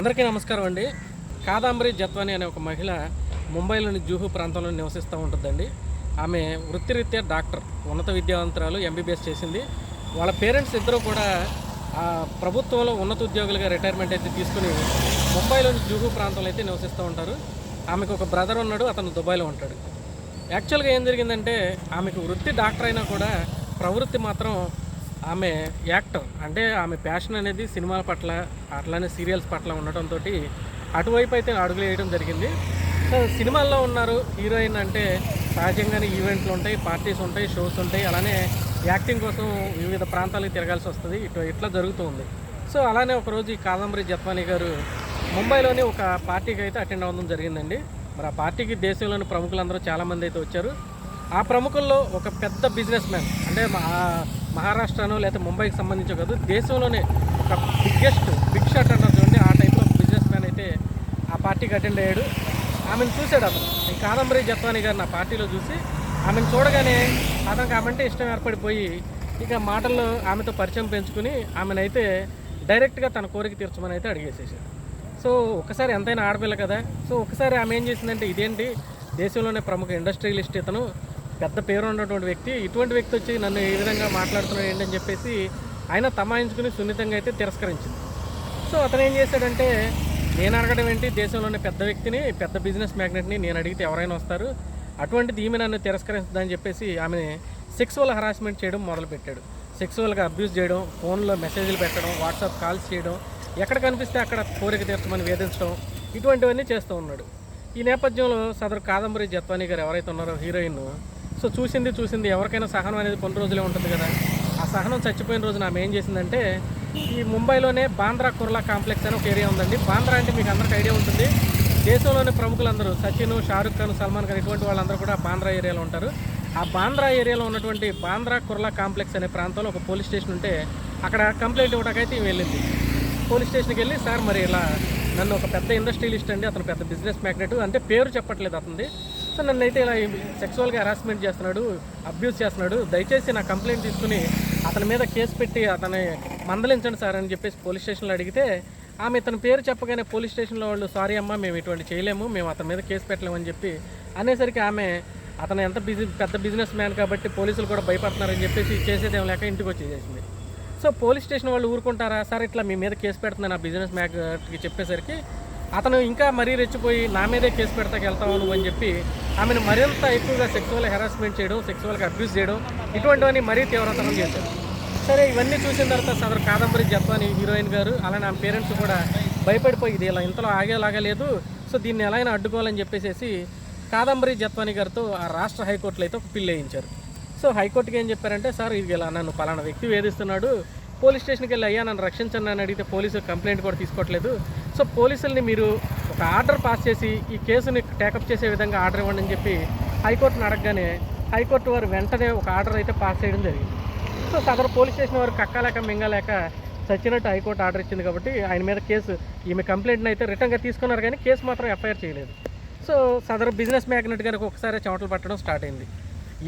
అందరికీ నమస్కారం అండి. కాదాంబరి జత్వాని అనే ఒక మహిళ ముంబైలోని జూహు ప్రాంతంలో నివసిస్తూ ఉంటుందండి. ఆమె వృత్తిరీత్యా డాక్టర్ ఉన్నత విద్యావంతరాలు ఎంబీబీఎస్ చేసింది. వాళ్ళ పేరెంట్స్ ఇద్దరు కూడా ఆ ప్రభుత్వంలో ఉన్నత ఉద్యోగులుగా రిటైర్మెంట్ అయితే తీసుకుని ముంబైలోని జూహు ప్రాంతంలో అయితే నివసిస్తూ ఉంటారు. ఆమెకు ఒక బ్రదర్ ఉన్నాడు అతను దుబాయ్లో ఉంటాడు. యాక్చువల్గా ఏం జరిగిందంటే ఆమెకు వృత్తి డాక్టర్ అయినా కూడా ప్రవృత్తి మాత్రం ఆమె యాక్టర్ అంటే ఆమె ప్యాషన్ అనేది సినిమాల పట్ల అట్లానే సీరియల్స్ పట్ల ఉండటంతో అటువైపు అయితే అడుగులు వేయడం జరిగింది. సో సినిమాల్లో ఉన్నారు హీరోయిన్ అంటే సహజంగానే ఈవెంట్లు ఉంటాయి పార్టీస్ ఉంటాయి షోస్ ఉంటాయి అలానే యాక్టింగ్ కోసం వివిధ ప్రాంతాలకు తిరగాల్సి వస్తుంది. ఇటు ఇట్లా జరుగుతూ ఉంది సో అలానే ఒకరోజు ఈ కాదంబరి జత్వాని గారు ముంబైలోని ఒక పార్టీకి అయితే అటెండ్ అవ్వడం జరిగిందండి. మరి ఆ పార్టీకి దేశంలోని ప్రముఖులందరూ చాలామంది అయితే వచ్చారు. ఆ ప్రముఖుల్లో ఒక పెద్ద బిజినెస్ మ్యాన్ అంటే మా- మహారాష్ట్రను లేకపోతే ముంబైకి సంబంధించి కాదు దేశంలోనే ఒక బిగ్గెస్ట్ బిగ్ షాట్ అంటారు చూడండి ఆ టైప్లో బిజినెస్ మ్యాన్ అయితే ఆ పార్టీకి అటెండ్ అయ్యాడు. ఆమెను చూశాడు అతను. ఈ కాదంబరి జత్వాని గారిని ఆ పార్టీలో చూసి ఆమెను చూడగానే అతనికి ఆమెంటే ఇష్టం ఏర్పడిపోయి ఇక మాటల్లో ఆమెతో పరిచయం పెంచుకుని ఆమెనైతే డైరెక్ట్గా తన కోరిక తీర్చమని అయితే అడిగేసేసాడు. సో ఒకసారి ఎంతైనా ఆడపిల్ల కదా. సో ఒకసారి ఆమె ఏం చేసిందంటే ఇదేంటి? దేశంలోనే ప్రముఖ ఇండస్ట్రియలిస్ట్ ఇతను. పెద్ద పేరు ఉన్నటువంటి వ్యక్తి ఇటువంటి వ్యక్తి వచ్చి నన్ను ఈ విధంగా మాట్లాడుతున్నాడు ఏంటని చెప్పేసి ఆయన తమాయించుకుని సున్నితంగా అయితే తిరస్కరించింది. సో అతను ఏం చేశాడంటే నేను అడగడం ఏంటి? దేశంలోనే పెద్ద వ్యక్తిని పెద్ద బిజినెస్ మ్యాగ్నెట్ని నేను అడిగితే ఎవరైనా వస్తారు. అటువంటిది ఈమె నన్ను తిరస్కరించదని చెప్పేసి ఆమె సెక్సువల్ హరాస్మెంట్ చేయడం మొదలుపెట్టాడు. సెక్సువల్గా అబ్యూస్ చేయడం ఫోన్లో మెసేజ్లు పెట్టడం వాట్సాప్ కాల్స్ చేయడం ఎక్కడ కనిపిస్తే అక్కడ కోరిక తీర్చమని వేధించడం ఇటువంటివన్నీ చేస్తూ ఉన్నాడు. ఈ నేపథ్యంలో సదరు కాదంబరి జత్వానీ గారు ఎవరైతే ఉన్నారో హీరోయిన్ సో చూసింది చూసింది ఎవరికైనా సహనం అనేది కొన్ని రోజులే ఉంటుంది కదా. ఆ సహనం చచ్చిపోయిన రోజున ఆమె ఏం చేసిందంటే ఈ ముంబైలోనే బాంద్రా కుర్లా కాంప్లెక్స్ అని ఒక ఏరియా ఉందండి. బాంద్రా అంటే మీకు అందరికీ ఐడియా ఉంటుంది. దేశంలోని ప్రముఖులందరూ సచిన్ షారుఖ్ ఖాన్ సల్మాన్ ఖాన్ ఇటువంటి వాళ్ళందరూ కూడా బాంద్రా ఏరియాలో ఉంటారు. ఆ బాంద్రా ఏరియాలో ఉన్నటువంటి బాంద్రా కుర్లా కాంప్లెక్స్ అనే ప్రాంతంలో ఒక పోలీస్ స్టేషన్ ఉంటే అక్కడ కంప్లైంట్ ఇవ్వడానికైతే వెళ్ళింది. పోలీస్ స్టేషన్కి వెళ్ళి సార్ మరి ఇలా నన్ను ఒక పెద్ద ఇండస్ట్రియలిస్ట్ అండి అతను పెద్ద బిజినెస్ మ్యాగ్నెట్ అంటే పేరు చెప్పట్లేదు అతనిది. సో నన్ను అయితే ఇలా సెక్సువల్గా హెరాస్మెంట్ చేస్తున్నాడు అబ్యూస్ చేస్తున్నాడు. దయచేసి నా కంప్లైంట్ తీసుకుని అతని మీద కేసు పెట్టి అతని మందలించండి సార్ అని చెప్పేసి పోలీస్ స్టేషన్లో అడిగితే ఆమె ఇతని పేరు చెప్పగానే పోలీస్ స్టేషన్లో వాళ్ళు సారీ అమ్మా మేము ఇటువంటి చేయలేము మేము అతని మీద కేసు పెట్టలేమని చెప్పి అనేసరికి ఆమె అతను ఎంత బిజీ పెద్ద బిజినెస్ మ్యాన్ కాబట్టి పోలీసులు కూడా భయపడుతున్నారని చెప్పేసి చేసేదేం లేక ఇంటికి వచ్చేసేసింది. సో పోలీస్ స్టేషన్ వాళ్ళు ఊరుకుంటారా? సార్ ఇట్లా మీ మీద కేసు పెడుతున్నాను ఆ బిజినెస్ మ్యాన్కి చెప్పేసరికి అతను ఇంకా మరీ రెచ్చిపోయి నా మీదే కేసు పెడతాకి వెళ్తావు నువ్వు అని చెప్పి ఆమెను మరింత ఎక్కువగా సెక్సువల్ హెరాస్మెంట్ చేయడం సెక్సువల్గా అబ్యూస్ చేయడం ఇటువంటివన్నీ మరీ తీవ్రతరం చేశారు. సరే ఇవన్నీ చూసిన తర్వాత సదరు కాదంబరి జత్వాని హీరోయిన్ గారు అలానే ఆమె పేరెంట్స్ కూడా భయపడిపోయి ఇది ఇలా ఇంతలో ఆగేలాగా లేదు సో దీన్ని ఎలా అయినా అడ్డుకోవాలని చెప్పేసి కాదంబరి జత్వాని గారితో ఆ రాష్ట్ర హైకోర్టులో అయితే ఒక పిల్లు వేయించారు. సో హైకోర్టుకి ఏం చెప్పారంటే సార్ ఇది ఇలా నన్ను పలానా వ్యక్తి వేధిస్తున్నాడు పోలీస్ స్టేషన్కి వెళ్ళి అయ్యా నన్ను రక్షించండి అని అడిగితే పోలీసులు కంప్లైంట్ కూడా తీసుకోవట్లేదు. సో పోలీసుల్ని మీరు ఒక ఆర్డర్ పాస్ చేసి ఈ కేసుని టేకప్ చేసే విధంగా ఆర్డర్ ఇవ్వండి అని చెప్పి హైకోర్టును అడగగానే హైకోర్టు వారు వెంటనే ఒక ఆర్డర్ అయితే పాస్ చేయడం జరిగింది. సో సదరు పోలీస్ స్టేషన్ వారు కక్కలేక మింగలేక చచ్చినట్టు హైకోర్టు ఆర్డర్ ఇచ్చింది కాబట్టి ఆయన మీద కేసు ఈమె కంప్లైంట్ని అయితే రిటర్న్గా తీసుకున్నారు కానీ కేసు మాత్రం ఎఫ్ఐఆర్ చేయలేదు. సో సదరు బిజినెస్ మ్యాగ్నెట్ కనుక ఒకసారి చెమటలు పట్టడం స్టార్ట్ అయింది.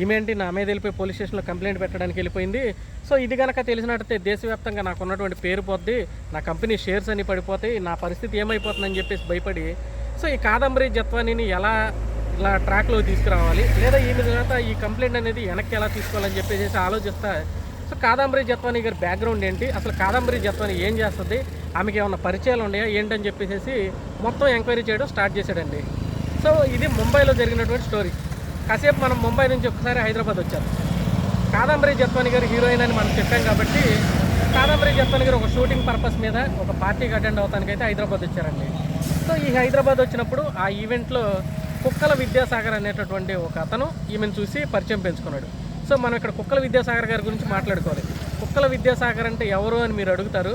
ఈమెంటి నా మీద వెళ్ళిపోయి పోలీస్ స్టేషన్లో కంప్లైంట్ పెట్టడానికి వెళ్ళిపోయింది. సో ఇది కనుక తెలిసినట్టయితే దేశవ్యాప్తంగా నాకు ఉన్నటువంటి పేరు పోద్ది నా కంపెనీ షేర్స్ అన్ని పడిపోతాయి నా పరిస్థితి ఏమైపోతుందని చెప్పేసి భయపడి సో ఈ కాదంబరి జత్వానీని ఎలా ఇలా ట్రాక్లో తీసుకురావాలి లేదా ఈ తర్వాత ఈ కంప్లైంట్ అనేది వెనక్కి ఎలా తీసుకోవాలని చెప్పేసి ఆలోచిస్తా. సో కాదంబరి జత్వాని గారి బ్యాక్గ్రౌండ్ ఏంటి? అసలు కాదంబరి జత్వాని ఏం చేస్తుంది? ఆమెకి ఏమైనా పరిచయాలు ఉన్నాయా? ఏంటని చెప్పేసి మొత్తం ఎంక్వైరీ చేయడం స్టార్ట్ చేశాడండి. సో ఇది ముంబైలో జరిగినటువంటి స్టోరీ. కాసేపు మనం ముంబై నుంచి ఒకసారి హైదరాబాద్ వచ్చారు కాదంబరి జత్వాని గారు హీరోయిన్ అని మనం చెప్పాం కాబట్టి కాదంబరి జత్వాని గారు ఒక షూటింగ్ పర్పస్ మీద ఒక పార్టీకి అటెండ్ అవతానికైతే అయితే హైదరాబాద్ వచ్చారండి. సో ఈ హైదరాబాద్ వచ్చినప్పుడు ఆ ఈవెంట్లో కుక్కల విద్యాసాగర్ అనేటటువంటి ఒక అతను ఈమెను చూసి పరిచయం పెంచుకున్నాడు. సో మనం ఇక్కడ కుక్కల విద్యాసాగర్ గారి గురించి మాట్లాడుకోవాలి. కుక్కల విద్యాసాగర్ అంటే ఎవరు అని మీరు అడుగుతారు.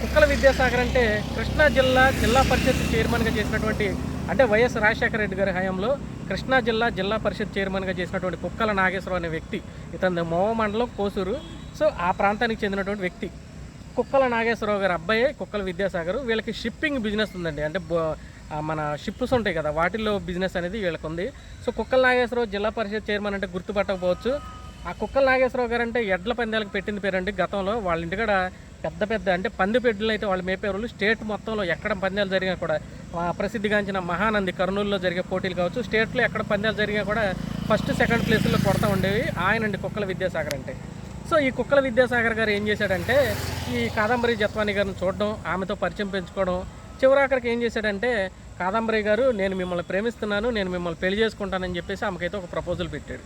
కుక్కల విద్యాసాగర్ అంటే కృష్ణా జిల్లా జిల్లా పరిషత్ చైర్మన్గా చేసినటువంటి అంటే వైఎస్ రాజశేఖర రెడ్డి గారి హయాంలో కృష్ణా జిల్లా జిల్లా పరిషత్ చైర్మన్గా చేసినటువంటి కుక్కల నాగేశ్వరరావు అనే వ్యక్తి ఇతని మోవ మండలం కోసూరు. సో ఆ ప్రాంతానికి చెందినటువంటి వ్యక్తి. కుక్కల నాగేశ్వరరావు గారు అబ్బాయి కుక్కల విద్యాసాగర్. వీళ్ళకి షిప్పింగ్ బిజినెస్ ఉందండి. అంటే బో- మన షిప్స్ ఉంటాయి కదా వాటిల్లో బిజినెస్ అనేది వీళ్ళకి ఉంది సో కుక్కల నాగేశ్వరరావు జిల్లా పరిషత్ చైర్మన్ అంటే గుర్తుపట్టకపోవచ్చు. ఆ కుక్కల నాగేశ్వరరావు గారు అంటే ఎడ్ల పందాలకు పెట్టింది పేరండి గతంలో. వాళ్ళ ఇంటికాడ పెద్ద పెద్ద అంటే పంది పెడ్లు అయితే వాళ్ళు మేపేవాళ్ళు స్టేట్ మొత్తంలో ఎక్కడ పందాలు జరిగినా కూడా ప్రసిద్ధిగాంచిన మహానంది కర్నూలులో జరిగే పోటీలు కావచ్చు స్టేట్లో ఎక్కడ పందాలు జరిగినా కూడా ఫస్ట్ సెకండ్ ప్లేస్లో కొడతా ఉండేవి ఆయనండి కుక్కల విద్యాసాగర్ అంటే. సో ఈ కుక్కల విద్యాసాగర్ గారు ఏం చేశాడంటే ఈ కాదంబరి జత్వాని గారిని చూడడం ఆమెతో పరిచయం పెంచుకోవడం చివరాఖరికి ఏం చేశాడంటే కాదంబరి గారు నేను మిమ్మల్ని ప్రేమిస్తున్నాను నేను మిమ్మల్ని పెళ్ళి చేసుకుంటానని చెప్పేసి ఆమెకైతే ఒక ప్రపోజల్ పెట్టాడు.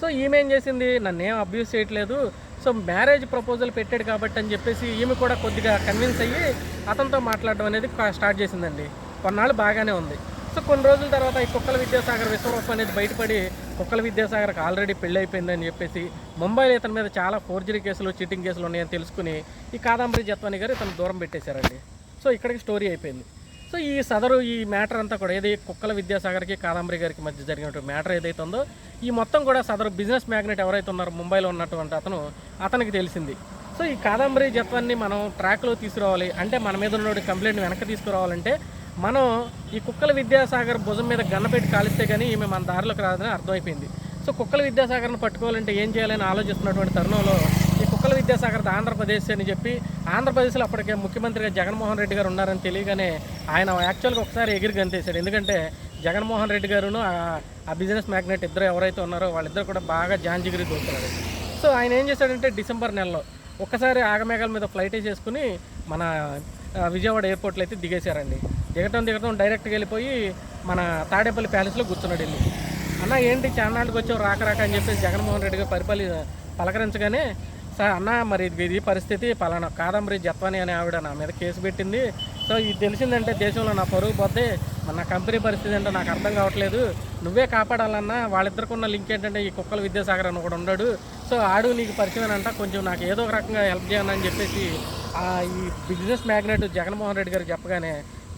సో ఈమె ఏం చేసింది నన్ను ఏం అబ్యూస్ చేయట్లేదు సో మ్యారేజ్ ప్రపోజల్ పెట్టాడు కాబట్టి అని చెప్పేసి ఈమె కూడా కొద్దిగా కన్విన్స్ అయ్యి అతనితో మాట్లాడడం అనేది స్టార్ట్ చేసిందండి. కొన్నాళ్ళు బాగానే ఉంది. సో కొన్ని రోజుల తర్వాత ఈ కుక్కల విద్యాసాగర్ విశ్వరూపం అనేది బయటపడి కుక్కల విద్యాసాగర్కి ఆల్రెడీ పెళ్ళి అయిపోయిందని చెప్పేసి ముంబైలో ఇతని మీద చాలా ఫోర్జరీ కేసులు చీటింగ్ కేసులు ఉన్నాయని తెలుసుకుని ఈ కాదంబరి జత్వాని గారు ఇతను దూరం పెట్టేశారండి. సో ఇక్కడికి స్టోరీ అయిపోయింది. సో ఈ సదరు ఈ మ్యాటర్ అంతా కూడా ఏది కుక్కల విద్యాసాగర్కి కాదంబరి గారికి మధ్య జరిగినటువంటి మ్యాటర్ ఏదైతే ఉందో ఈ మొత్తం కూడా సదరు బిజినెస్ మ్యాగ్నెట్ ఎవరైతే ఉన్నారో ముంబైలో ఉన్నటువంటి అతను అతనికి తెలిసింది. సో ఈ కాదంబరి జత్వాన్ని మనం ట్రాక్లో తీసుకురావాలి. అంటే మన మీద ఉన్న కంప్లైంట్ వెనక్కి తీసుకురావాలంటే మనం ఈ కుక్కల విద్యాసాగర్ భుజం మీద గన్నపెట్టి కాలిస్తే కానీ ఈమె మన దారిలోకి రాదని అర్థమైపోయింది. సో కుక్కల విద్యాసాగర్ని పట్టుకోవాలంటే ఏం చేయాలని ఆలోచిస్తున్నటువంటి తరుణంలో విద్యాసాగర్ ఆంధ్రప్రదేశ్ అని చెప్పి ఆంధ్రప్రదేశ్లో అప్పటికే ముఖ్యమంత్రిగా జగన్మోహన్ రెడ్డి గారు ఉన్నారని తెలియగానే ఆయన యాక్చువల్గా ఒకసారి ఎగిరి గంతేశాడు. ఎందుకంటే జగన్మోహన్ రెడ్డి గారును ఆ- బిజినెస్ మ్యాగ్నెట్ ఇద్దరు ఎవరైతే ఉన్నారో వాళ్ళిద్దరు కూడా బాగా జాంజిగిరి దూకుతున్నారు సో ఆయన ఏం చేశాడంటే డిసెంబర్ నెలలో ఒక్కసారి ఆగమేఘాల మీద ఫ్లైట్ వేసేసుకుని మన విజయవాడ ఎయిర్పోర్ట్లో అయితే దిగేశారండి. దిగటం దిగటం డైరెక్ట్గా వెళ్ళిపోయి మన తాడేపల్లి ప్యాలెస్లో కూర్చున్నాడు వెళ్ళి. అన్న ఏంటి చాన్నాళ్ళకి వచ్చావు రాక రాక అని చెప్పేసి జగన్మోహన్ రెడ్డి గారు పరిపాలి పలకరించగానే సార్ అన్న మరి ఇది పరిస్థితి పలానా కాదంబరి జత్వాని అనే ఆవిడ నా మీద కేసు పెట్టింది. సో ఇది తెలిసిందంటే దేశంలో నా పరుగు పోతే నా కంపెనీ పరిస్థితి ఏంటో నాకు అర్థం కావట్లేదు. నువ్వే కాపాడాలన్నా వాళ్ళిద్దరికి ఉన్న లింక్ ఏంటంటే ఈ కుక్కల విద్యాసాగర్ అని ఒకడు ఉన్నాడు. సో ఆడు నీకు పరిచయం అంట కొంచెం నాకు ఏదో ఒక రకంగా హెల్ప్ చేయను చెప్పేసి ఈ బిజినెస్ మ్యాగ్నెట్ జగన్మోహన్ రెడ్డి గారు చెప్పగానే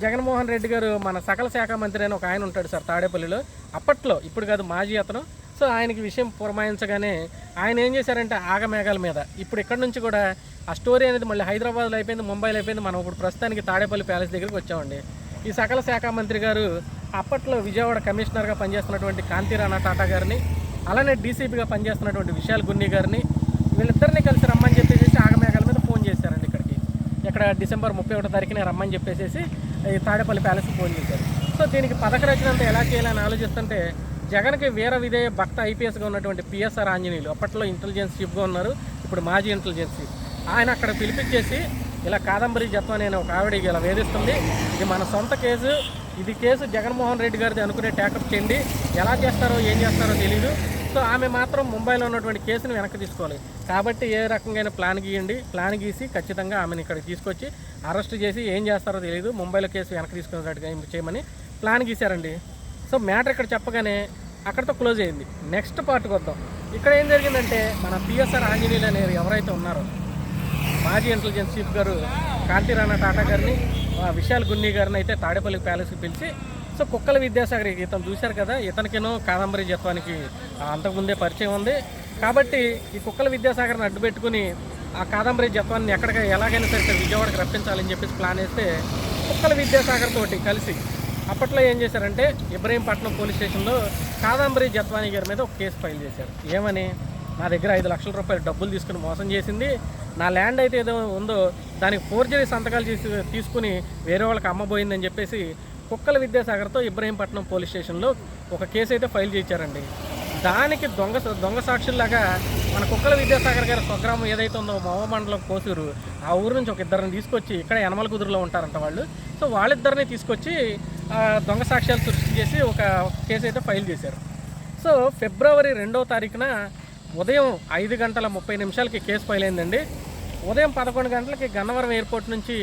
జగన్మోహన్ రెడ్డి గారు మన సకల శాఖ మంత్రి అని ఒక ఆయన ఉంటాడు సార్ తాడేపల్లిలో. అప్పట్లో ఇప్పుడు కాదు మాజీ అతను. సో ఆయనకి విషయం పురమాయించగానే ఆయన ఏం చేశారంటే ఆగమేఘాల మీద. ఇప్పుడు ఇక్కడ నుంచి కూడా ఆ స్టోరీ అనేది మళ్ళీ హైదరాబాద్లో అయిపోయింది ముంబైలో అయిపోయింది. మనం ఇప్పుడు ప్రస్తుతానికి తాడేపల్లి ప్యాలెస్ దగ్గరికి వచ్చామండి. ఈ సకల శాఖ మంత్రి గారు అప్పట్లో విజయవాడ కమిషనర్గా పనిచేస్తున్నటువంటి కాంతిరాణా టాటా గారిని అలానే డీసీపీగా పనిచేస్తున్నటువంటి విశాల్ గున్ని గారిని వీళ్ళిద్దరిని కలిసి రమ్మని చెప్పేసి ఆగమేఘాల మీద ఫోన్ చేశారండి ఇక్కడికి. ఇక్కడ డిసెంబర్ ముప్పై ఒకటో తారీఖున రమ్మని చెప్పేసి ఈ తాడేపల్లి ప్యాలెస్కి ఫోన్ చేశారు. సో దీనికి పథక రచన అంతా ఎలా చేయాలని ఆలోచిస్తుంటే జగన్కి వీర విధేయ భక్త ఐపీఎస్గా ఉన్నటువంటి పిఎస్ఆర్ ఆంజనేయులు అప్పట్లో ఇంటెలిజెన్స్ చీఫ్గా ఉన్నారు. ఇప్పుడు మాజీ ఇంటెలిజెన్స్ చీఫ్ ఆయన అక్కడ పిలిపించేసి ఇలా కాదంబరి జత్వం నేను ఒక ఆవిడ ఇలా వేధిస్తుంది. ఇది మన సొంత కేసు. ఇది కేసు జగన్మోహన్ రెడ్డి గారిది అనుకునే ట్యాకప్ చేయండి. ఎలా చేస్తారో ఏం చేస్తారో తెలియదు సో ఆమె మాత్రం ముంబైలో ఉన్నటువంటి కేసును వెనక్కి తీసుకోవాలి. కాబట్టి ఏ రకంగా ప్లాన్ గీయండి. ప్లాన్ గీసి ఖచ్చితంగా ఆమెను ఇక్కడికి తీసుకొచ్చి అరెస్ట్ చేసి ఏం చేస్తారో తెలియదు ముంబైలో కేసు వెనక్కి తీసుకునేటట్టుగా చేయమని ప్లాన్ గీశారండి. సో మ్యాటర్ ఇక్కడ చెప్పగానే అక్కడితో క్లోజ్ అయింది. నెక్స్ట్ పార్ట్కి వద్దాం. ఇక్కడ ఏం జరిగిందంటే మన పిఎస్ఆర్ ఆంజనేయులు అనేవి ఎవరైతే ఉన్నారో మాజీ ఇంటెలిజెన్స్ చీఫ్ గారు కాంతిరాణా టాటా గారిని ఆ, విశాల్ గున్ని గారిని అయితే తాడేపల్లి ప్యాలెస్కి పిలిచి సో కుక్కల విద్యాసాగర్ ఇతను చూశారు కదా ఇతనికేనో కాదంబరి జత్వానికి అంతకుముందే పరిచయం ఉంది. కాబట్టి ఈ కుక్కల విద్యాసాగర్ని అడ్డు పెట్టుకుని ఆ కాదంబరి జత్వాన్ని ఎక్కడికి ఎలాగైనా సరే విజయవాడకి రప్పించాలని చెప్పేసి ప్లాన్ వేస్తే కుక్కల విద్యాసాగర్ తోటి కలిసి అప్పట్లో ఏం చేశారంటే ఇబ్రహీంపట్నం పోలీస్ స్టేషన్లో కాదంబరి జత్వాని గారి మీద ఒక కేసు ఫైల్ చేశారు. ఏమని? నా దగ్గర ఐదు లక్షల రూపాయలు డబ్బులు తీసుకుని మోసం చేసింది. నా ల్యాండ్ అయితే ఏదో ఉందో దానికి ఫోర్జరీ సంతకాలు చేసి తీసుకుని వేరే వాళ్ళకి అమ్మబోయిందని చెప్పేసి కుక్కల విద్యాసాగర్తో ఇబ్రహీంపట్నం పోలీస్ స్టేషన్లో ఒక కేసు అయితే ఫైల్ చేశారండి. దానికి దొంగ దొంగ సాక్షుల్లాగా మన కుక్కల విద్యాసాగర్ గారి స్వగ్రామం ఏదైతే ఉందో మోవ మండలం కోసూరు ఆ ఊరు నుంచి ఒక ఇద్దరిని తీసుకొచ్చి ఇక్కడ యనమల కుదురులో ఉంటారంట వాళ్ళు. సో వాళ్ళిద్దరిని తీసుకొచ్చి దొంగ సాక్ష్యాలు సృష్టి చేసి ఒక కేసు అయితే ఫైల్ చేశారు. సో ఫిబ్రవరి రెండవ తారీఖున ఉదయం ఐదు గంటల ముప్పై నిమిషాలకి కేసు ఫైల్ అయిందండి. ఉదయం పదకొండు గంటలకి గన్నవరం ఎయిర్పోర్ట్ నుంచి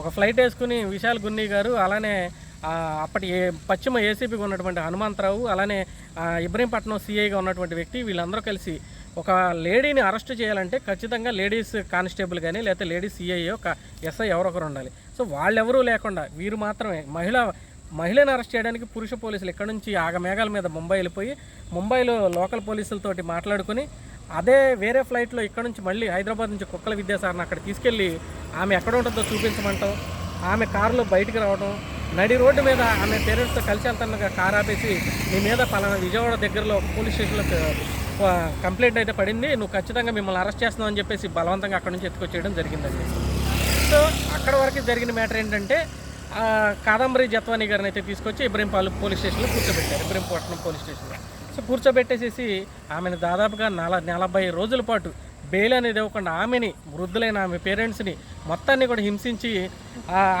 ఒక ఫ్లైట్ వేసుకుని విశాల్ గున్ని గారు అలానే అప్పటి పశ్చిమ ఏసీపీగా ఉన్నటువంటి హనుమంతరావు అలానే ఇబ్రహీంపట్నం సిఐగా ఉన్నటువంటి వ్యక్తి వీళ్ళందరూ కలిసి ఒక లేడీని అరెస్ట్ చేయాలంటే ఖచ్చితంగా లేడీస్ కానిస్టేబుల్ కానీ లేకపోతే లేడీస్ సిఐ ఒక ఎస్ఐ ఎవరొకరు ఉండాలి. సో వాళ్ళెవరూ లేకుండా వీరు మాత్రమే మహిళ మహిళను అరెస్ట్ చేయడానికి పురుష పోలీసులు ఇక్కడ నుంచి ఆగమేఘాల మీద ముంబై వెళ్ళిపోయి ముంబైలో లోకల్ పోలీసులతోటి మాట్లాడుకుని అదే వేరే ఫ్లైట్లో ఇక్కడ నుంచి మళ్ళీ హైదరాబాద్ నుంచి కుక్కల విద్యాసాగర్ని అక్కడ తీసుకెళ్ళి ఆమె ఎక్కడ ఉంటుందో చూపించమంటాం ఆమె కారులో బయటికి రావడం నడి రోడ్డు మీద ఆమె పేరెంట్స్తో కలిసి వెళ్తున్న కారు ఆపేసి నీ మీద పలానా విజయవాడ దగ్గరలో పోలీస్ స్టేషన్లో కంప్లైంట్ అయితే పడింది నువ్వు ఖచ్చితంగా మిమ్మల్ని అరెస్ట్ చేస్తున్నావు అని చెప్పేసి బలవంతంగా అక్కడ నుంచి ఎత్తుకొచ్చేయడం జరిగిందండి. అక్కడ వరకు జరిగిన మ్యాటర్ ఏంటంటే కాదంబరి జత్వాని గారిని అయితే తీసుకొచ్చి ఇబ్రహీంపాలు పోలీస్ స్టేషన్లో కూర్చోబెట్టారు ఇబ్రహీంపట్నం పోలీస్ స్టేషన్లో. సో కూర్చోబెట్టేసేసి ఆమెను దాదాపుగా నల నలభై రోజుల పాటు బెయిల్ అనేది ఇవ్వకుండా ఆమెని వృద్ధులైన ఆమె పేరెంట్స్ని మొత్తాన్ని కూడా హింసించి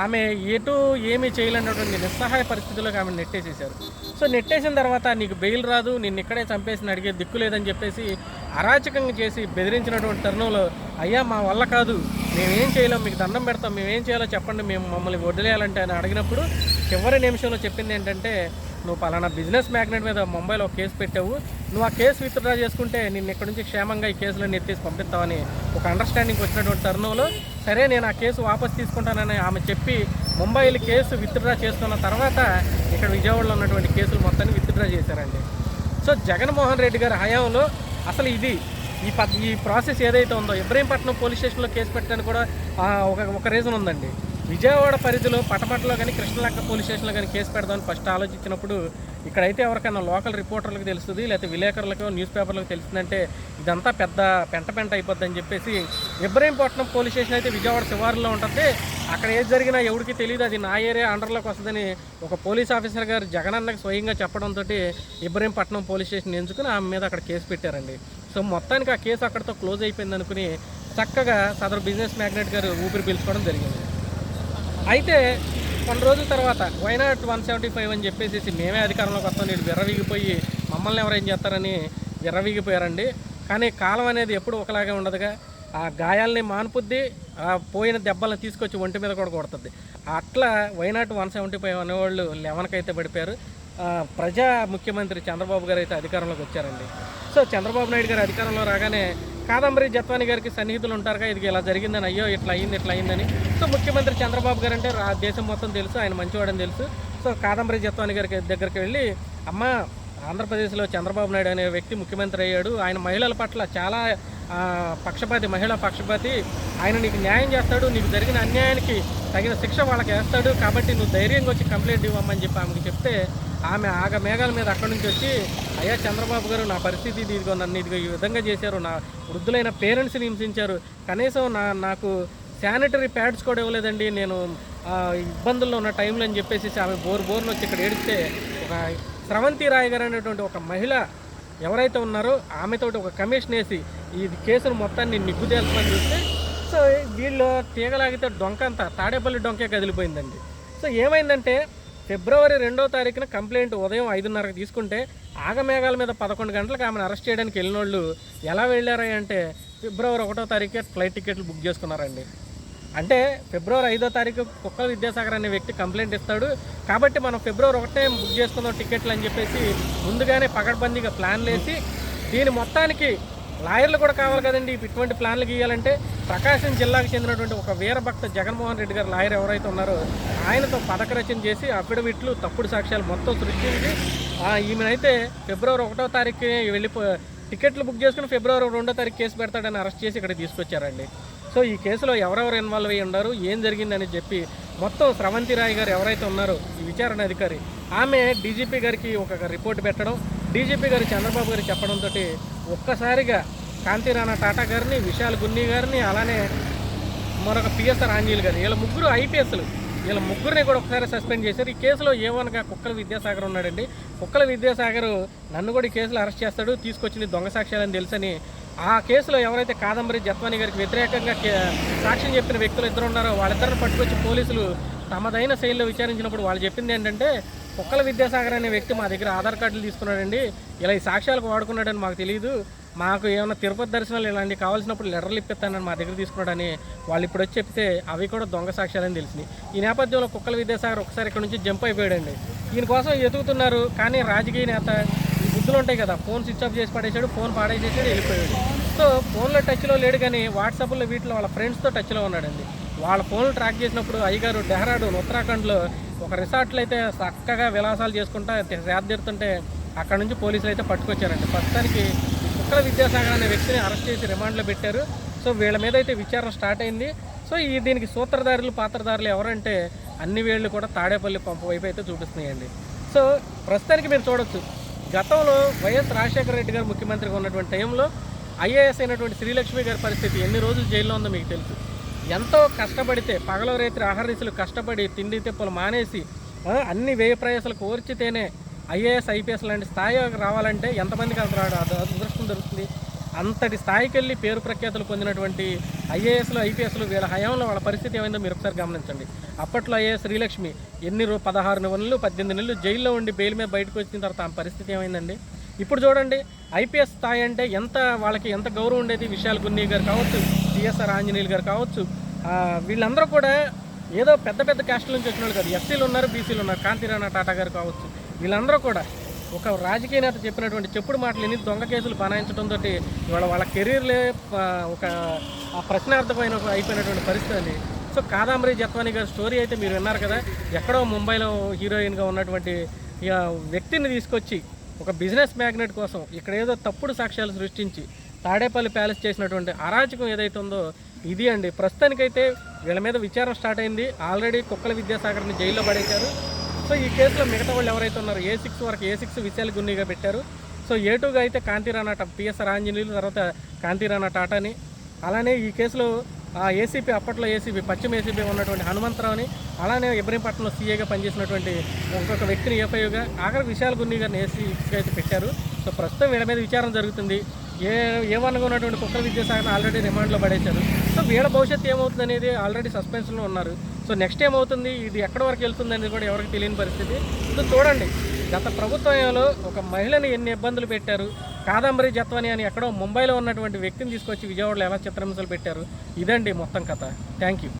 ఆమె ఎటు ఏమీ చేయలేనటువంటి నిస్సహాయ పరిస్థితుల్లోకి ఆమె నెట్టేసేశారు. సో నెట్టేసిన తర్వాత నీకు బెయిల్ రాదు నిన్ను ఇక్కడే చంపేసి అడిగే దిక్కు లేదని చెప్పేసి అరాచకంగా చేసి బెదిరించినటువంటి తరుణంలో అయ్యా మా వల్ల కాదు మేమేం చేయలేం మీకు దండం పెడతాం మేమేం చేయాలో చెప్పండి మేము మమ్మల్ని వదిలేయాలంటే అని అడిగినప్పుడు చివరి నిమిషంలో చెప్పింది ఏంటంటే నువ్వు పలానా బిజినెస్ మ్యాగ్నెట్ మీద ముంబైలో ఒక కేసు పెట్టావు నువ్వు ఆ కేసు విత్డ్రా చేసుకుంటే నేను ఇక్కడ నుంచి క్షేమంగా ఈ కేసులో ఎత్తేసి పంపిస్తామని ఒక అండర్స్టాండింగ్ వచ్చినటువంటి తరుణంలో సరే నేను ఆ కేసు వాపస్ తీసుకుంటానని ఆమె చెప్పి ముంబైలో కేసు విత్డ్రా చేసుకున్న తర్వాత ఇక్కడ విజయవాడలో ఉన్నటువంటి కేసులు మొత్తాన్ని విత్డ్రా చేశారండి. సో జగన్మోహన్ రెడ్డి గారి హయాంలో అసలు ఇది ఈ పద్ ఈ ప్రాసెస్ ఏదైతే ఉందో ఇబ్రహీంపట్నం పోలీస్ స్టేషన్లో కేసు పెట్టడానికి కూడా ఒక ఒక రీజన్ ఉందండి. విజయవాడ పరిధిలో పటపట్లో కానీ కృష్ణలంక పోలీస్ స్టేషన్లో కానీ కేసు పెడదామని ఫస్ట్ ఆలోచించినప్పుడు ఇక్కడైతే ఎవరికైనా లోకల్ రిపోర్టర్లకు తెలుస్తుంది లేకపోతే విలేకరులకు న్యూస్ పేపర్లకు తెలుస్తుందంటే ఇదంతా పెద్ద పెంట పెంట అయిపోద్ది అని చెప్పేసి ఇబ్రహీంపట్నం పోలీస్ స్టేషన్ అయితే విజయవాడ శివారులో ఉంటుంది. అక్కడ ఏది జరిగినా ఎవరికి తెలియదు అది నా ఏరియా అండర్లోకి వస్తుందని ఒక పోలీస్ ఆఫీసర్ గారు జగనన్నకు స్వయంగా చెప్పడంతో ఇబ్రహీంపట్నం పోలీస్ స్టేషన్ ఎంచుకుని ఆమె మీద అక్కడ కేసు పెట్టారండి. సో మొత్తానికి ఆ కేసు అక్కడితో క్లోజ్ అయిపోయింది అనుకుని చక్కగా సదరు బిజినెస్ మ్యాగ్నెట్ గారు ఊపిరి పీల్చుకోవడం జరిగింది. అయితే కొన్ని రోజుల తర్వాత వైనాట్ వన్ సెవెంటీ ఫైవ్ అని చెప్పేసి మేమే అధికారంలోకి వస్తాం. నేను విర్రవీగిపోయి మమ్మల్ని ఎవరేం చేస్తారని విర్రవీగిపోయారండి. కానీ కాలం అనేది ఎప్పుడు ఒకలాగే ఉండదుగా. ఆ గాయాల్ని మాన్పుద్ది ఆ పోయిన దెబ్బలను తీసుకొచ్చి ఒంటి మీద కూడా కొడుతుంది. అట్లా వైనాట్ వన్ సెవెంటీ ఫైవ్ అనేవాళ్ళు లెవెన్కి అయితే పడిపోయారు. ప్రజా ముఖ్యమంత్రి చంద్రబాబు గారు అయితే అధికారంలోకి వచ్చారండి. సో చంద్రబాబు నాయుడు గారు అధికారంలో రాగానే కాదంబరి జత్వాని గారికి సన్నిహితులు ఉంటారుగా ఇది ఇలా జరిగిందని అయ్యో ఇట్లా అయింది ఇట్లా అయిందని. సో ముఖ్యమంత్రి చంద్రబాబు గారు అంటే దేశం మొత్తం తెలుసు ఆయన మంచివాడని తెలుసు. సో కాదంబరి జత్వాని గారికి దగ్గరికి వెళ్ళి అమ్మ ఆంధ్రప్రదేశ్లో చంద్రబాబు నాయుడు అనే వ్యక్తి ముఖ్యమంత్రి అయ్యాడు. ఆయన మహిళల పట్ల చాలా పక్షపాతి మహిళా పక్షపాతి. ఆయన నీకు న్యాయం చేస్తాడు నీకు జరిగిన అన్యాయానికి తగిన శిక్ష వాళ్ళకి వేస్తాడు. కాబట్టి నువ్వు ధైర్యంగా వచ్చి కంప్లైంట్ ఇవ్వమని చెప్పి ఆమెకు చెప్తే ఆమె ఆగ మేఘాల మీద అక్కడి నుంచి వచ్చి అయ్యా చంద్రబాబు గారు నా పరిస్థితి ఇదిగో నన్ను ఇదిగో ఈ విధంగా చేశారు నా వృద్ధులైన పేరెంట్స్ని హింసించారు. కనీసం నా నాకు శానిటరీ ప్యాడ్స్ కూడా ఇవ్వలేదండి నేను ఇబ్బందుల్లో ఉన్న టైంలో అని చెప్పేసి ఆమె బోర్ బోర్లు వచ్చి ఇక్కడ ఏడిస్తే ఒక స్రవంతి రాయ్ గారు అనేటువంటి ఒక మహిళ ఎవరైతే ఉన్నారో ఆమెతోటి ఒక కమిషన్ వేసి ఈ కేసును మొత్తాన్ని నిగ్గు చూస్తే సో వీళ్ళు తీగలాగితే డొంక అంతా తాడేపల్లి డొంకే కదిలిపోయిందండి. సో ఏమైందంటే ఫిబ్రవరి రెండో తారీఖున కంప్లైంట్ ఉదయం ఐదున్నరకు తీసుకుంటే ఆగమేఘాల మీద పదకొండు గంటలకు ఆమెను అరెస్ట్ చేయడానికి వెళ్ళిన వాళ్ళు ఎలా వెళ్ళారు అంటే ఫిబ్రవరి ఒకటో తారీఖే ఫ్లైట్ టికెట్లు బుక్ చేసుకున్నారండి. అంటే ఫిబ్రవరి ఐదో తారీఖు కుక్కల విద్యాసాగర్ అనే వ్యక్తి కంప్లైంట్ ఇస్తాడు. కాబట్టి మనం ఫిబ్రవరి ఒకటే బుక్ చేసుకుందాం టికెట్లు అని చెప్పేసి ముందుగానే పకడ్బందీగా ప్లాన్లు వేసి దీని మొత్తానికి లాయర్లు కూడా కావాలి కదండి. ఇటువంటి ప్లాన్లు గీయాలంటే ప్రకాశం జిల్లాకు చెందినటువంటి ఒక వీరభక్త జగన్మోహన్ రెడ్డి గారు లాయర్ ఎవరైతే ఉన్నారో ఆయనతో పథక రచన చేసి అఫిడవిట్లు తప్పుడు సాక్ష్యాలు మొత్తం సృష్టించి ఈమెనైతే ఫిబ్రవరి ఒకటో తారీఖు వెళ్ళిపో టికెట్లు బుక్ చేసుకుని ఫిబ్రవరి రెండో తారీఖు కేసు పెడతాడని అరెస్ట్ చేసి ఇక్కడ తీసుకొచ్చారండి. సో ఈ కేసులో ఎవరెవరు ఇన్వాల్వ్ అయ్యి ఉన్నారు ఏం జరిగిందని చెప్పి మొత్తం స్రవంతి రాయ్ గారు ఎవరైతే ఉన్నారో ఈ విచారణ అధికారి ఆమె డీజీపీ గారికి ఒక రిపోర్ట్ పెట్టడం డీజీపీ గారు చంద్రబాబు గారు చెప్పడంతో ఒక్కసారిగా కాంతిరాణా టాటా గారిని విశాల్ గున్ని గారిని అలానే మరొక పిఎస్ఆర్ ఆంజీలు గారు వీళ్ళ ముగ్గురు ఐపీఎస్లు. వీళ్ళ ముగ్గురిని కూడా ఒకసారి సస్పెండ్ చేశారు. ఈ కేసులో ఏమనగా కుక్కల విద్యాసాగర్ ఉన్నాడండి. కుక్కల విద్యాసాగర్ నన్ను కూడా ఈ కేసులో అరెస్ట్ చేస్తాడు తీసుకొచ్చింది దొంగ సాక్ష్యాలని తెలుసని. ఆ కేసులో ఎవరైతే కాదంబరి జత్వాని గారికి వ్యతిరేకంగా కే- సాక్ష్యం చెప్పిన వ్యక్తులు ఇద్దరు ఉన్నారో వాళ్ళిద్దరిని పట్టుకొచ్చి పోలీసులు తమదైన శైలిలో విచారించినప్పుడు వాళ్ళు చెప్పింది ఏంటంటే కుక్కల విద్యాసాగర్ అనే వ్యక్తి మా దగ్గర ఆధార్ కార్డులు తీసుకున్నాడండి. ఇలా ఈ సాక్ష్యాలకు వాడుకున్నాడని మాకు తెలియదు మాకు ఏమైనా తిరుపతి దర్శనాలు ఇలాంటివి కావాల్సినప్పుడు లెటర్లు ఇప్పిస్తానని మా దగ్గర తీసుకున్నాడని వాళ్ళు ఇప్పుడు వచ్చి చెప్తే అవి కూడా దొంగ సాక్ష్యాలని తెలిసినాయి ఈ నేపథ్యంలో కుక్కల విద్యాసాగర్ ఒకసారి ఇక్కడ నుంచి జంప్ అయిపోయాడండి. దీని కోసం ఎదుగుతున్నారు కానీ రాజకీయ నేత బుద్ధులు ఉంటాయి కదా ఫోన్ స్విచ్ ఆఫ్ చేసి పడేసాడు ఫోన్ పాడేసేసాడు వెళ్ళిపోయాడు. సో ఫోన్లో టచ్లో లేడు కానీ వాట్సాప్లో వీటిలో వాళ్ళ ఫ్రెండ్స్తో టచ్లో ఉన్నాడండి. వాళ్ళ ఫోన్లు ట్రాక్ చేసినప్పుడు అయ్యగారు డెహ్రాడూన్ ఉత్తరాఖండ్లో ఒక రిసార్ట్లో అయితే చక్కగా విలాసాలు చేసుకుంటా తీరుతుంటే అక్కడ నుంచి పోలీసులు అయితే పట్టుకొచ్చారండి. ప్రస్తుతానికి కుక్కల విద్యాసాగర్ అనే వ్యక్తిని అరెస్ట్ చేసి రిమాండ్లో పెట్టారు. సో వీళ్ళ మీద అయితే విచారణ స్టార్ట్ అయింది. సో ఈ దీనికి సూత్రధారులు పాత్రధారులు ఎవరంటే అన్ని వేళ్ళు కూడా తాడేపల్లి పంప వైపు అయితే చూపిస్తున్నాయండి. సో ప్రస్తుతానికి మీరు చూడొచ్చు గతంలో వైఎస్ రాజశేఖర రెడ్డి గారు ముఖ్యమంత్రిగా ఉన్నటువంటి టైంలో ఐఏఎస్ అయినటువంటి శ్రీలక్ష్మి గారి పరిస్థితి ఎన్ని రోజులు జైల్లో ఉందో మీకు తెలుసు. ఎంతో కష్టపడితే పగల రేత్రి ఆహర్నిశలు కష్టపడి తిండి తిప్పలు మానేసి అన్ని వ్యయ ప్రయాసాలు కోర్చితేనే ఐఏఎస్ ఐపీఎస్ లాంటి స్థాయి రావాలంటే ఎంతమందికి అంత రాడు అదృష్టం దొరుకుతుంది? అంతటి స్థాయికి వెళ్ళి పేరు ప్రఖ్యాతులు పొందినటువంటి ఐఏఎస్లు ఐపీఎస్లు వీళ్ళ హయాంలో వాళ్ళ పరిస్థితి ఏమైందో మీరు ఒకసారి గమనించండి. అప్పట్లో ఐఏఎస్ శ్రీలక్ష్మి ఎన్ని రో పదహారు నెలలు పద్దెనిమిది నెలలు జైల్లో ఉండి బెయిల్ మీద బయటకు వచ్చిన తర్వాత ఆమె పరిస్థితి ఏమైందండి? ఇప్పుడు చూడండి ఐపీఎస్ స్థాయి అంటే ఎంత వాళ్ళకి ఎంత గౌరవం ఉండేది? విశాల్ గున్నీ గారు కావచ్చు సిఎస్ఆర్ ఆంజనేయులు గారు కావచ్చు వీళ్ళందరూ కూడా ఏదో పెద్ద పెద్ద క్యాస్టుల నుంచి వచ్చిన వాళ్ళు కాదు. ఎస్సీలు ఉన్నారు బీసీలు ఉన్నారు కాంతిరాణా టాటా గారు కావచ్చు. వీళ్ళందరూ కూడా ఒక రాజకీయ నేత చెప్పినటువంటి చెప్పుడు మాటలు ఎన్ని దొంగ కేసులు బనాయించడంతో ఇవాళ వాళ్ళ కెరీర్లే ఒక ఆ ప్రశ్నార్థమైన అయిపోయినటువంటి పరిస్థితి అండి. సో కాదాంబరి జత్వాని గారి స్టోరీ అయితే మీరు విన్నారు కదా. ఎక్కడో ముంబైలో హీరోయిన్గా ఉన్నటువంటి వ్యక్తిని తీసుకొచ్చి ఒక బిజినెస్ మ్యాగ్నెట్ కోసం ఇక్కడ ఏదో తప్పుడు సాక్ష్యాలు సృష్టించి తాడేపల్లి ప్యాలెస్ చేసినటువంటి అరాచకం ఏదైతే ఉందో ఇది అండి. ప్రస్తుతానికైతే వీళ్ళ మీద విచారణ స్టార్ట్ అయింది. ఆల్రెడీ కుక్కల విద్యాసాగర్ని జైల్లో పడేశారు. సో ఈ కేసులో మిగతా వాళ్ళు ఎవరైతే ఉన్నారో ఏ సిక్స్ వరకు ఏ సిక్స్ విశాల్ గున్నిగా పెట్టారు. సో ఏ టూగా అయితే కాంతిరాణా టా పిఎస్ఆర్ ఆంజనేయులు తర్వాత కాంతిరాణా టాటాని. అలానే ఈ కేసులో ఆ ఏసీపీ అప్పట్లో ఏసీపీ పశ్చిమ ఏసీపీ ఉన్నటువంటి హనుమంతరావుని అలానే ఇబ్రహీంపట్నంలో సీఏగా పనిచేసినటువంటి ఇంకొక వ్యక్తిని ఏపీగా ఆఖరి విశాల్ గున్ని గారిని ఏసీగా అయితే పెట్టారు. సో ప్రస్తుతం వీళ్ళ మీద విచారణ జరుగుతుంది. ఏ ఏమనగా ఉన్నటువంటి కుక్కల విద్యాసాగర్ ఆల్రెడీ రిమాండ్లో పడేశారు. సో వీళ్ళ భవిష్యత్తు ఏమవుతుంది అనేది ఆల్రెడీ సస్పెన్స్లో ఉన్నారు. సో నెక్స్ట్ ఏమవుతుంది? ఇది ఎక్కడి వరకు వెళ్తుంది అనేది కూడా ఎవరికి తెలియని పరిస్థితి. ఇప్పుడు చూడండి గత ప్రభుత్వంలో ఒక మహిళని ఎన్ని ఇబ్బందులు పెట్టారు? కాదంబరి జత్వని అని ఎక్కడో ముంబైలో ఉన్నటువంటి వ్యక్తిని తీసుకొచ్చి విజయవాడలో ఎలా చిత్రహింసలు పెట్టారు? ఇదండి మొత్తం కథ. Thank you.